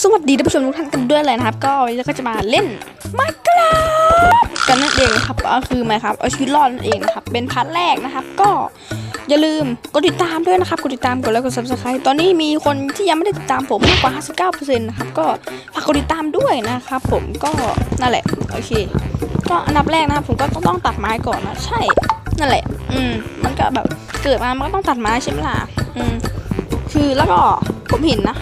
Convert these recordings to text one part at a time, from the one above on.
สวัสดีท่านผู้ชมทุกท่านกันด้วยเลยนะครับ ก็วันนี้เราก็จะมาเล่นมาคราฟกันนั่นเองครับก็คือมาครับเอาชีวิตรอดนั่นเองนะครับ เป็นพาร์ทแรกนะครับ ก็อย่าลืมกดติดตามด้วยนะครับกดติดตามกดไลค์กด subscribe ตอนนี้มีคนที่ยังไม่ได้ติดตามผมมากกว่า 59%นะครับก็ฝากกดติดตามด้วยนะครับผมก็นั่นแหละโอเค ก็อันดับแรกนะครับผมก็ต้องต้องตัดไม้ก่อนนะใช่นั่นแหละ อืมมันก็แบบเกิดมามันก็ต้องตัดไม้ใช่ไหมล่ะอืมคือแล้วก็ผมเห็นนะ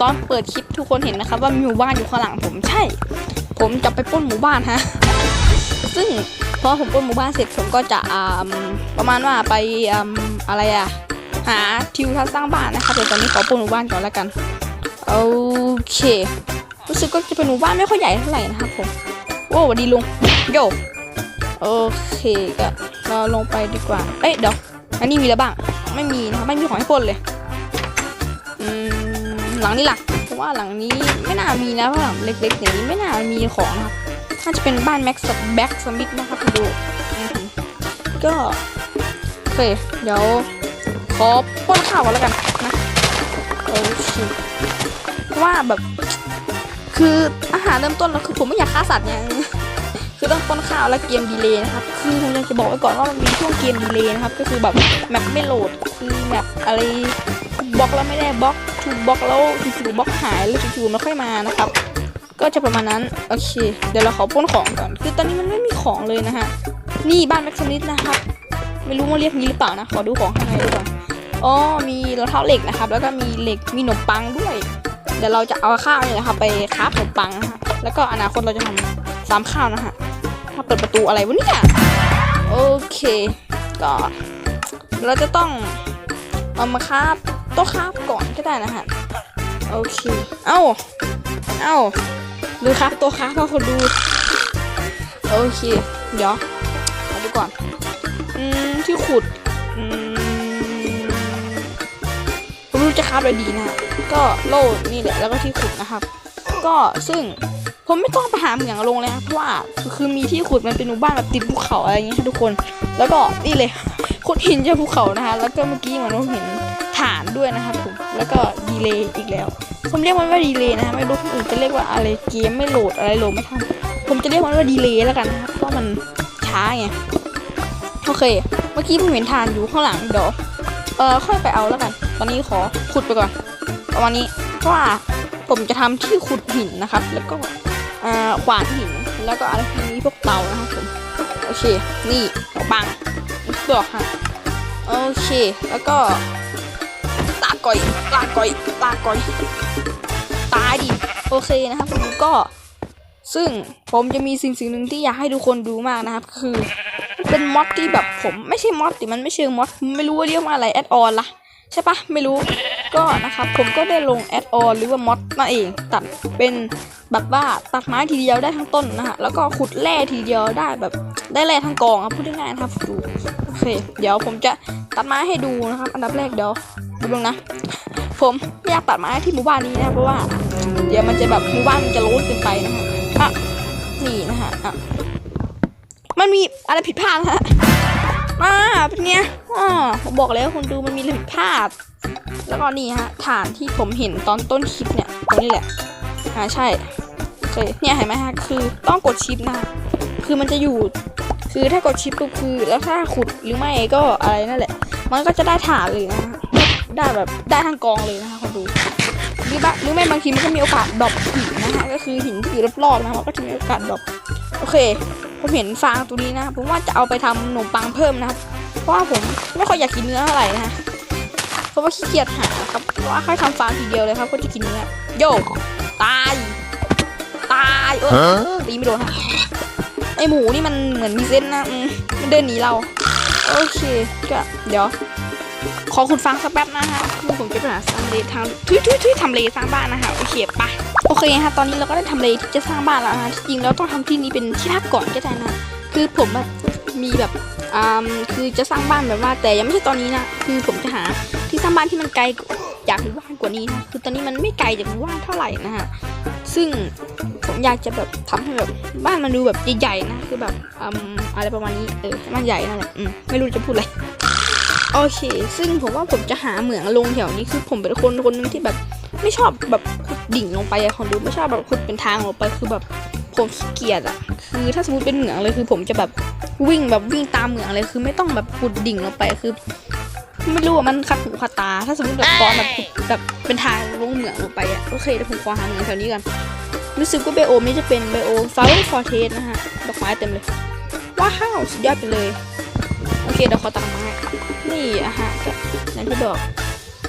ตอนเปิดคลิปทุกคนเห็นนะครับว่ามีหมู่บ้านอยู่ข้างหลังผมใช่ ผมจะไปปล้นหมู่บ้านฮะซึ่งพอผมปล้นหมู่บ้านเสร็จผมก็จะประมาณว่าไปอะไรอะหาทิวทัศน์สร้างบ้านนะครับแต่ตอนนี้ขอปล้นหมู่บ้านก่อนแล้วกันโอเครู้สึกก็จะเป็นหมู่บ้านไม่ค่อยใหญ่เท่าไหร่นะครับผมโอ้สวัสดีลุงโยโอเคก็เราลงไปดีกว่า เอ้ยเดี๋ยวอันนี้มีอะไรบ้าง ไม่มีนะครับไม่มีของให้ปล้นเลย อืม หลังนี้ล่ะเพราะว่าหลังนี้ไม่น่ามีนะเพราะหลังเล็กๆอย่างนี้ไม่น่ามีของนะครับน่าจะเป็นบ้านแม็กซ์แบ็กสมิธนะครับดูก็โอเคเดี๋ยวขอป้อนข้าวก่อนแล้วกันนะโอเคเพราะว่าแบบคืออาหารเริ่มต้นแล้วคือผมไม่อยากฆ่าสัตว์เนี่ยคือต้องป้อนข้าวและเกมดีเลย์นะครับ คือผมอยากจะบอกไว้ก่อนว่ามันมีช่วงเกมดีเลย์นะครับ ก็คือแบบแมปไม่โหลดคือแมปอะไรบล็อกแล้วไม่ได้บล็อก ถูกบล็อกแล้วจู่ๆบล็อกหายแล้วจู่ๆมันค่อยมานะครับ ก็จะประมาณนั้น โอเค เดี๋ยวเราขอป้นของก่อน คือตอนนี้มันไม่มีของเลยนะฮะ นี่บ้านแม็กซ์นิดนะครับ ไม่รู้ว่าเรียกนี้หรือเปล่านะ ขอดูของข้างในดูก่อนอ๋อมีรองเท้าเหล็กนะครับ แล้วก็มีเหล็ก มีขนมปังด้วย เดี๋ยวเราจะเอาข้าวเนี่ยนะครับไปคราขนมปังนะฮะ แล้วก็อนาคตเราจะทำสามข้าวนะฮะ ถ้าเปิดประตูอะไรวะเนี่ย โอเค ก็ เราจะต้องเอามาคาบโต๊ะคาบก่อน ก็ได้นะฮะโอเค เอ้า เอ้าดูครับตัวคาบเขาคนดูโอเค เดี๋ยวมาดูก่อน อืม ที่ขุด อืมผมรู้จะคาบอะไรดีนะก็โล่นี่แหละ แล้วก็ที่ขุดนะครับ ก็ซึ่งผมไม่ต้องไปหาเหมืองลงเลยครับเพราะว่าคือมีที่ขุดมันเป็นหมู่บ้านแบบติดภูเขาอะไรอย่างเงี้ยค่ะทุกคน แล้วก็นี่เลยขุดหินจากภูเขานะคะ แล้วก็เมื่อกี้เหมือนผมเห็นฐานด้วยนะครับผม แล้วก็ดีเลย์อีกแล้วผมเรียกมันว่าดีเลย์นะฮะไม่รู้คนอื่นจะเรียกว่าอะไรเกมไม่โหลดอะไรโหลดไม่ทันผมจะเรียกมันว่าดีเลย์แล้วกันนะครับเพราะมันช้าไงโอเค เมื่อกี้ผมเห็นฐานอยู่ข้างหลังเดี๋ยวเออค่อยไปเอาแล้วกัน ตอนนี้ขอขุดไปก่อนประมาณนี้เพราะว่าผมจะทำที่ขุดหินนะครับ แล้วก็เอ่อขวานหินแล้วก็อะไรพวกนี้พวกเตานะครับผมโอเค นี่ปังบอกค่ะโอเค แล้วก็ ก่อยตาก่อยตาก่อยตายดิโอเคนะครับผมก็ ซึ่งผมจะมีสิ่งสิ่งหนึ่งที่อยากให้ทุกคนดูมากนะครับ คือเป็นมอดที่แบบผมไม่ใช่มอดแต่มันไม่เชิงมอดไม่รู้ว่าเรียกว่าอะไรแอดออนล่ะใช่ปะไม่รู้ก็นะครับผมก็ได้ลงแอดออนหรือว่ามอดนั่นเอง ตัดเป็นแบบว่าตัดไม้ทีเดียวได้ทั้งต้นนะฮะแล้วก็ขุดแร่ทีเดียวได้แบบได้แร่ทั้งกองครับพูดง่ายๆนะครับดูโอเค เดี๋ยวผมจะตัดไม้ให้ดูนะครับ อันดับแรกเดี๋ยว ดูลงนะ ผมไม่อยากตัดไม้ที่หมู่บ้านนี้นะเพราะว่า เดี๋ยวมันจะแบบหมู่บ้านมันจะโล้นเกินไปนะฮะอะนี่นะฮะอะมันมีอะไรผิดพลาดฮะอ่าเป็นไงอ่าผมบอกแล้วคุณดูมันมีอะไรผิดพลาด แล้วก็นี่ฮะฐานที่ผมเห็นตอนต้นคลิปเนี่ยตรงนี้แหละอ่าใช่โอเคเนี่ยเห็นไหมฮะคือต้องกดชิปนะคือมันจะอยู่คือถ้ากดชิปก็คือ แล้วถ้าขุดหรือไม่ก็อะไรนั่นแหละ มันก็จะได้ฐานเลยนะฮะ ได้แบบได้ทั้งกองเลยนะคะคนดูหรือบ้าหรือไม่บางทีมันก็มีโอกาสดรอปหินนะฮะก็คือหินที่อยู่รอบๆนะมันก็จะมีโอกาสดรอปโอเค ผมเห็นฟางตัวนี้นะผมว่าจะเอาไปทำขนมปังเพิ่มนะครับเพราะว่าผมไม่ค่อยอยากกินเนื้อเท่าไหร่นะฮะเพราะว่าขี้เกียจหาครับเพราะว่าแค่ทำฟาร์มทีเดียวเลยครับก็จะกินเนื้อโยตายตายเออตีไม่โดนค่ะไอหมูนี่มันเหมือนมีเส้นนะอืมมันเดินหนีเรา โอเคก็เดี๋ยว ขอคุณฟังสักแป๊บนะฮะคือผมจะไปหาทำเลทางทุยทุยทุยทำเลสร้างบ้านนะคะโอเคไปโอเคฮะตอนนี้เราก็ได้ทำเลที่จะสร้างบ้านแล้วนะที่จริงแล้วต้องทำที่นี้เป็นที่พักก่อนก็ได้นะ คือผมแบบมีแบบอ่าคือจะสร้างบ้านแบบว่า แต่ยังไม่ใช่ตอนนี้นะคือผมจะหาที่สร้างบ้านที่มันไกลจากหมู่บ้านกว่านี้นะคือตอนนี้มันไม่ไกลจากบ้านเท่าไหร่นะฮะซึ่งผมอยากจะแบบทำให้แบบบ้านมันดูแบบใหญ่ๆนะคือแบบอืมอะไรประมาณนี้เออให้มันใหญ่นั่นแหละอืมไม่รู้จะพูดอะไร โอเค ซึ่งผมว่าผมจะหาเหมืองลงแถวนี้คือผมเป็นคนคนหนึงที่แบบ ไม่ชอบแบบขุดดิ่งลงไปอะคนดูไม่ชอบแบบขุดเป็นทางลงไปคือแบบผมขี้เกียจอะคือถ้าสมมติเป็นเหมืองเลยคือ ผมจะแบบวิ่งแบบวิ่งตามเหมืองเลยคือไม่ต้องแบบขุดดิ่งลงไปคือ ไม่รู้ว่ามันขัดหูขัดตา ถ้าสมมติแบบตอนแบบขุดแบบเป็นทางลงเหมืองลงไปอะโอเคเดี๋ยวผมขอหาเหมืองแถวนี้กันรู้สึกว่าไบโอมนี้จะเป็นไบโอมฟลาวเวอร์ฟอร์เทสนะฮะดอกไม้เต็มเลยว้าวสุดยอดไปเลย เดี๋ยวขอตัดไม้นี่อะฮะก็อย่างที่บอก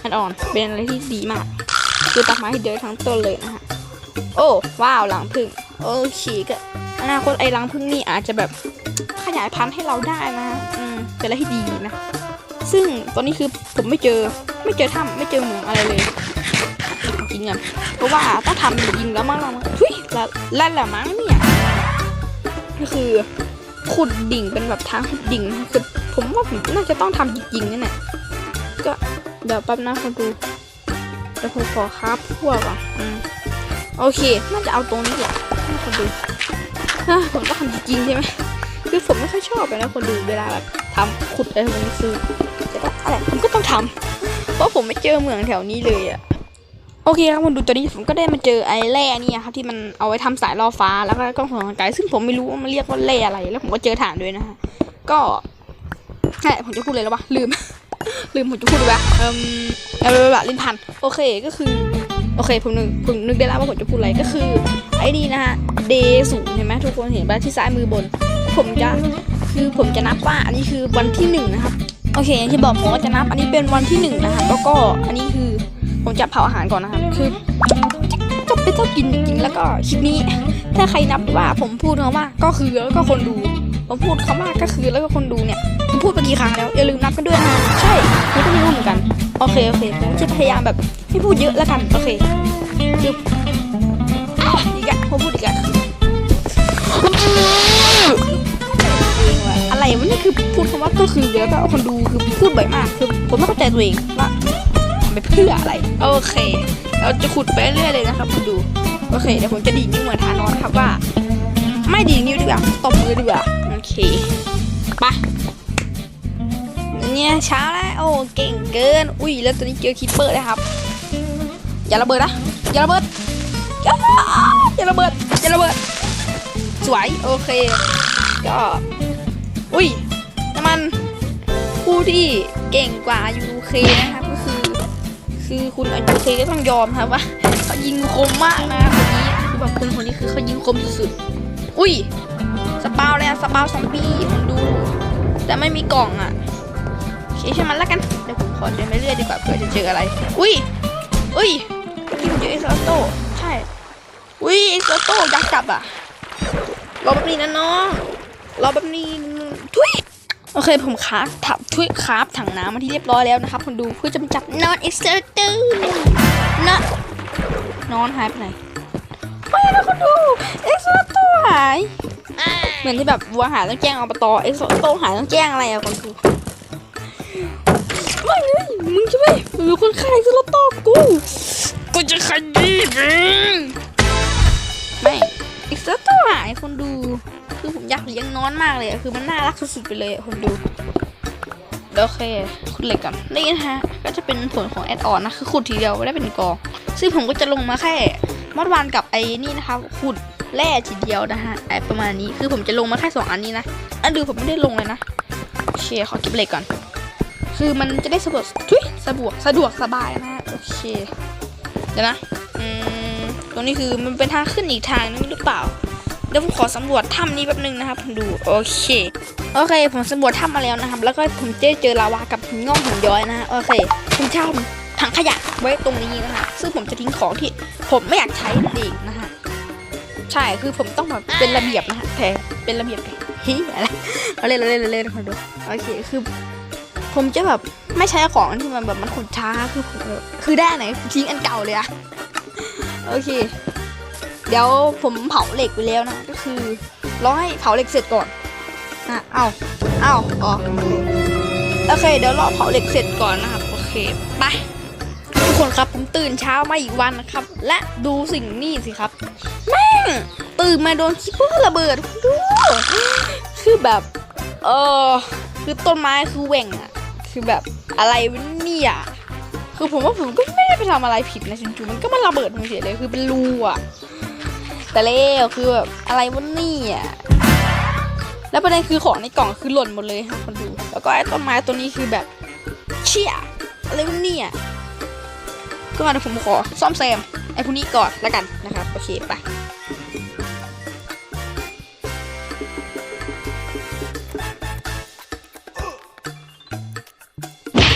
อันอ่อนเป็นอะไรที่ดีมาก คือตัดไม้ให้เยอะทั้งต้นเลยนะฮะโอ้ว้าวหลังพึ่งโอเคก็อนาคตไอ้รังพึ่งนี่อาจจะแบบขยายพันธุ์ให้เราได้นะฮะอืมเป็นอะไรที่ดีนะ ซึ่งตอนนี้คือผมไม่เจอไม่เจอถ้ำไม่เจอเหมืองอะไรเลยจริงอะเพราะว่าต้องทำจริงแล้วมั้งเราทุยแล้วแล้วแหละมั้งเนี่ยก็คือ ขุดดิ่งเป็นแบบทางขุดดิ่งนะคือผมว่าผมน่าจะต้องทำจริงๆนั่นแหละก็เดี๋ยวแป๊บนะคนดูเดี๋ยวผมขอครับพวกอะอโอเค น่าจะเอาตรงนี้แหละคนดูอะผมต้องทำจริงใช่ไหมคือผมไม่ค่อยชอบไปนะคนดูเวลาแบบทำขุดอะไรพวกนี้คือจะต้องอะไรผมก็ต้องทำเพราะผมไม่เจอเมืองแถวนี้เลยอะ โอเคครับคนดูตอนนี้ผมก็ได้มาเจอไอ้แร่นี่ครับที่มันเอาไว้ทำสายล่อฟ้าแล้วก็กล้องส่องทางไกลซึ่งผมไม่รู้ว่ามันเรียกว่าแร่อะไร แล้วผมก็เจอฐานด้วยนะฮะก็ใช่ผมจะพูดเลยแล้ววะลืม ลืมผมจะพูดเลยว่าเอ่มเออแบบลิ้นพันโอเคก็คือโอเคผมนึกผมนึกได้แล้วว่าผมจะพูดอะไรก็คือ ไอ้นี่นะฮะเดศูนย์เห็นไหมทุกคนเห็นป่ะที่ซ้ายมือบน ผมจะคือผมจะนับว่าอันนี้คือวันที่หนึ่งนะครับโอเคอย่างที่บอกผมก็จะนับอันนี้เป็นวันที่หนึ่งนะครับแล้วก็อันนี้คือ ผมจะเผาอาหารก่อนนะครับ คือจะไปเจ้ากินจริงๆแล้วก็คลิปนี้ ถ้าใครนับว่าผมพูดคำว่าก็คือแล้วก็คนดู ผมพูดคำว่าก็คือแล้วก็คนดูเนี่ย ผมพูดไปกี่ครั้งแล้วอย่าลืมนับกันด้วยนะใช่ผมก็ไม่รู้เหมือนกัน โอเคโอเคผมจะพยายามแบบไม่พูดเยอะแล้วกันโอเคคืออะอีกอะผมพูดอีกอะอะไรวะนี่คือพูดคำว่าก็คือแล้วก็คนดูคือพูดบ่อยมากคือผมไม่เข้าใจตัวเองว่า ไปเพื่ออะไร โอเค เราจะขุดไปเรื่อยเลยนะครับคุณดู โอเคเดี๋ยวผมจะดีดนิ้วเหมือนทานอนครับว่า ไม่ดีดนิ้วดีกว่าตบมือดีกว่า โอเคไปะเนี่ยเช้าแล้วโอ้เก่งเกิน อุ้ยแล้วตอนนี้เจอคิปเปอร์เลยครับ อย่าระเบิดนะ อย่าระเบิดอย่าอย่าระเบิด อย่าระเบิด สวยโอเค ก็ อุ้ยน้ำมันผู้ที่เก่งกว่า UK นะครับก็ คือคุณอายุเคก็ต้องยอมครับว่าเขายิงคมมากนะคนนี้คือแบบคนคนนี้คือเขายิงคมสุดๆอุ้ยสปาวเลยอะสปาวซอมบี้มันดู แต่ไม่มีกล่องอะโอเคใช่มันแล้วกันเดี๋ยวผมขอเดินไปเรื่อยดีกว่าเผื่อจะเจออะไร อุ้ยอุ้ยที่ผมเจอเอ็กซ์โตใช่อุ้ยเอ็กซ์โตยักษ์จับอะรอแป๊บนี้นะน้องรอแป๊บนี้ทุย โอเคผมคราฟถับถ้วยคราฟถังน้ำมาที่เรียบร้อยแล้วนะครับคนดูเพื่อจะไปจับนอนเอ็กซ์เตอร์ตูนะนอนหายไปไหนไม่นะคนดูเอ็กซ์เตอร์ตูหายเหมือนที่แบบวัวหายต้องแจ้งอบตเอ็กซ์เตอร์ตูหายต้องแจ้งอะไรอะคนดูไม่เลยมึงใช่ไหมมึงเป็นคนฆ่าเอ็กซ์เตอร์ตูกูกูจะขยี้มึงไม่เอ็กซ์เตอร์ตูหายคนดู คือผมอยากเลี้ยงนอนมากเลยคือมันน่ารักสุดๆไปเลยคนดูโอเคขุดเหล็กก่อนนี่นะฮะ ก็จะเป็นผลของแอดออนนะ คือขุดทีเดียวไม่ได้เป็นกอง ซึ่งผมก็จะลงมาแค่มอดวานกับไอ้นี่นะคะขุดแร่ทีเดียวนะฮะไอประมาณนี้คือผมจะลงมาแค่สองอันนี้นะอันอื่นผมไม่ได้ลงเลยนะโอเคขอเก็บเหล็กก่อน คือมันจะได้สะดวกทุยสะดวกสะดวกสบายนะฮะโอเคเดี๋ยวนะอืม ตรงนี้คือมันเป็นทางขึ้นอีกทางนึงหรือเปล่าเดี๋ยวผมขอสำรวจถ้ำนี้แป๊บนึงนะครับผมดูโอเคโอเค ผมสำรวจถ้ำมาแล้วนะครับ แล้วก็ผมเจอเจอลาวากับหินงอกหินย้อยนะฮะโอเคผมจะเอาถังขยะไว้ตรงนี้นะฮะซึ่งผมจะทิ้งของที่ผมไม่อยากใช่เองนะฮะใช่คือผมต้องแบบเป็นระเบียบนะฮะแต่เป็นระเบียบเฮ้ยอะไรเราเล่นเราเล่นเราเล่นคนดูโอเคคือ ผมจะแบบไม่ใช้ของที่มันแบบมันขุดช้าคือผมคือได้ไหนทิ้งอันเก่าเลยอะ โอเค เดี๋ยวผมเผาเหล็กไปแล้วนะ ก็คือรอให้เผาเหล็กเสร็จก่อนนะเอาเอาอ๋อโอเค เดี๋ยวรอเผาเหล็กเสร็จก่อนนะครับ โอเค ไปทุกคนครับผมตื่นเช้ามาอีกวันนะครับ และดูสิ่งนี้สิครับ แม่ง ตื่นมาโดนคิปเปอร์ระเบิดดูคือแบบ เออคือต้นไม้คือแหว่งอะคือแบบอะไรวะเนี่ย คือผมว่าผมก็ไม่ได้ไปทำอะไรผิดนะจู่ๆมันก็มาระเบิดมันเฉยเลยคือเป็นรูอะแต่เล้วคือแบบอะไรวะเนี่ยแล้วประเด็นคือของในกล่องคือหล่นหมดเลยครับคนดูแล้วก็ไอ้ต้นไม้ตัวนี้คือแบบเชี่ยอะไรวะเนี่ยก็เดี๋ยวผมขอซ่อมแซมไอ้พวกนี้ก่อนแล้วกันนะครับโอเคไป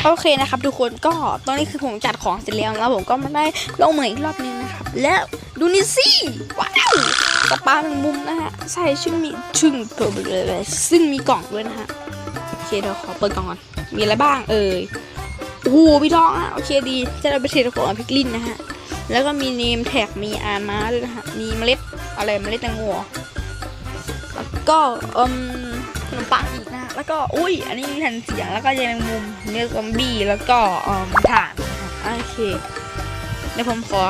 โอเคนะครับทุกคนก็ตอนนี้คือผมจัดของเสร็จแล้วแล้วผมก็มาได้ลงเหมืออีกรอบนึงนะครับ แล้วดูนี่สิว้าวกระปาหนึ่งมุมนะฮะใช่ซึ่งมีซึ่งเปิดเลยซึ่งมีกล่องด้วยนะฮะโอเคเดี๋ยวขอเปิดกล่องก่อนมีอะไรบ้างเอ่ยโอ้โหพี่ทองอะโอเคดีจะได้ไปเทรดของพิกลินนะฮะแล้วก็มีเนมแท็กมีอ่านมาด้วยนะฮะมีเมล็ดอะไรเมล็ดแตงโมแล้วก็อืมขนมปัง แล้วก็อุ้ย อันนี้มีแผ่นเสียงแล้วก็ยายแมงมุมเนื้อซอมบี้แล้วก็เอ่อถ่านนะครับโอเคเดี๋ยวผมขอ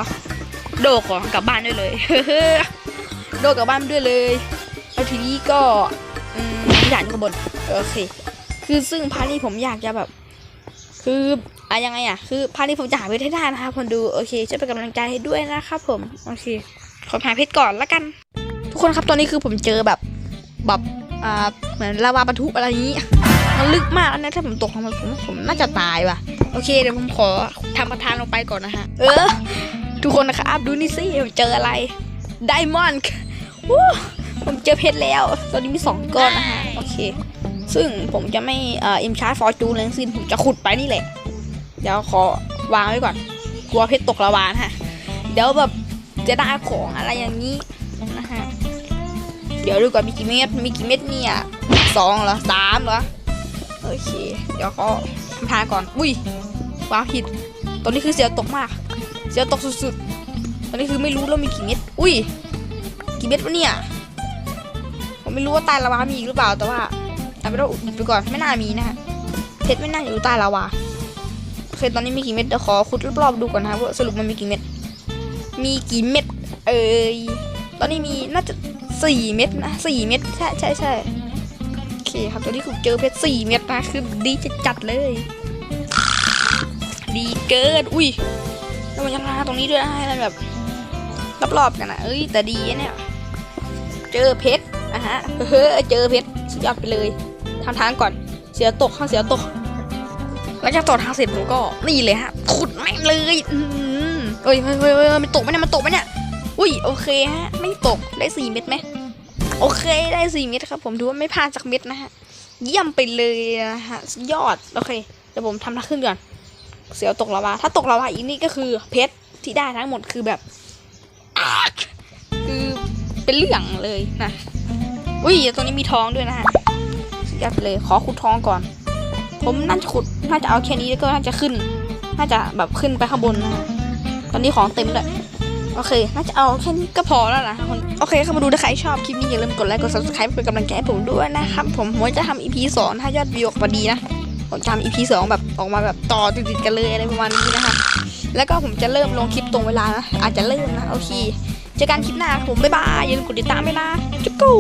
โดดของกลับบ้านด้วยเลยโดกลับบ้านด้วยเลยแล้วทีนี้ก็อืมถ่านอยู่ข้างบนโอเค คือซึ่งพาร์ทนี้ผมอยากจะแบบ คืออะยังไงอะคือพาร์ทนี้ผมจะหาเพชรให้ได้นะครับคนดูโอเคช่วยเป็นกำลังใจให้ด้วยนะครับผมโอเคขอหาเพชรก่อนละกัน ทุกคนครับตอนนี้คือผมเจอแบบแบบ เหมือนลาวาปะทุอะไรอย่างนี้ มันลึกมากนะถ้าผมตกลงมาผมผมน่าจะตายว่ะ โอเคเดี๋ยวผมขอทำประทานลงไปก่อนนะฮะ เออ ทุกคนนะครับดูนี่สิเจออะไรไดมอนด์ผมเจอเพชรแล้ว ตอนนี้มีสองก้อนนะฮะ โอเค ซึ่งผมจะไม่เอ่ออ็มชาร์ฟอร์จูนเลยทั้งสิ้นผมจะขุดไปนี่แหละ เดี๋ยวขอวางไว้ก่อน กลัวเพชรตกละวานะฮะ เดี๋ยวแบบจะได้ของอะไรอย่างนี้ ดี๋ยวดูก่อนมีกี่เม็ดมีกี่เม็ดเนี่ยสองเหรอสามเหรอโอเค เดี๋ยวก็ทำทานก่อน อุ้ยวางผิดตอนนี้คือเสียวตกมาก เสียวตกสุดๆ ตอนนี้คือไม่รู้แล้วมีกี่เม็ด อุ้ย กี่เม็ดวะเนี่ย ผมไม่รู้ว่าใต้ลาวามีอีกหรือเปล่า แต่ว่าเอาไปต้องอุดไปก่อน ไม่น่ามีนะฮะเพชรไม่น่าอยู่ใต้ลาวาโอเคตอนนี้มีกี่เม็ด เดี๋ยวขอขุดรอบๆดูก่อนนะว่าสรุปมันมีกี่เม็ด มีกี่เม็ด เอ่ย ตอนนี้มีน่าจะ สี่เม็ดนะสี่เม็ดใช่ใช่ใช่โอเคครับตอนนี้ผมเจอเพชรสี่เม็ดนะคือดีจะจัดเลย ดีเกินอุ้ยแล้วมันยังมาตรงนี้ด้วยนะให้มันแบบรอบๆกันนะเอ้ยแต่ดีเนี่ยเจอเพชรนะฮะเฮ้อเจอเพชรสุดยอดไปเลยทำทางก่อนเสียตกข้างเสียตกหลังจากต่อทางเสร็จผมก็นี่เลยฮะขุดแม่งเลยอืมเอ้ยเฮ้ยเฮ้ยเฮ้ยมันตกไหมเนี่ยมันตกไหมเนี่ย อุ้ยโอเคฮะไม่ตกได้สี่เม็ดไหมโอเคได้สี่เม็ดครับ ผมถือว่าไม่พลาดสักเม็ดนะฮะเยี่ยมไปเลยนะฮะยอดโอเคเดี๋ยวผมทำท่าขึ้นก่อนเสียวตกลาวาถ้าตกลาวาอีกนี่ก็คือเพชรที่ได้ทั้งหมดคือแบบคือเป็นเรื่องเลยนะอุ้ยตรงนี้มีทองด้วยนะฮะสุดยอดเลยขอขุดทองก่อน ผมน่าจะขุดน่าจะเอาแค่นี้แล้วก็น่าจะขึ้น น่าจะแบบขึ้นไปข้างบนนะฮะตอนนี้ของเต็มเลย โอเค น่าจะเอาแค่นี้ก็พอแล้วนะคนโอเคเข้ามาดูถ้าใครชอบคลิปนี้อย่าลืมกดไลค์กด subscribe เป็นกำลังใจให้ผมด้วยนะครับ ผมผมจะทำ EP สองถ้ายอดวิวออกมาดีนะ ผมจะทำ EP สองแบบออกมาแบบต่อติดๆกันเลยอะไรประมาณนี้นะครับ แล้วก็ผมจะเริ่มลงคลิปตรงเวลานะ อาจจะเริ่มนะ โอเค เจอกันคลิปหน้าผมบ๊ายบายอย่าลืมกดติดตามด้วยนะจุ๊กกู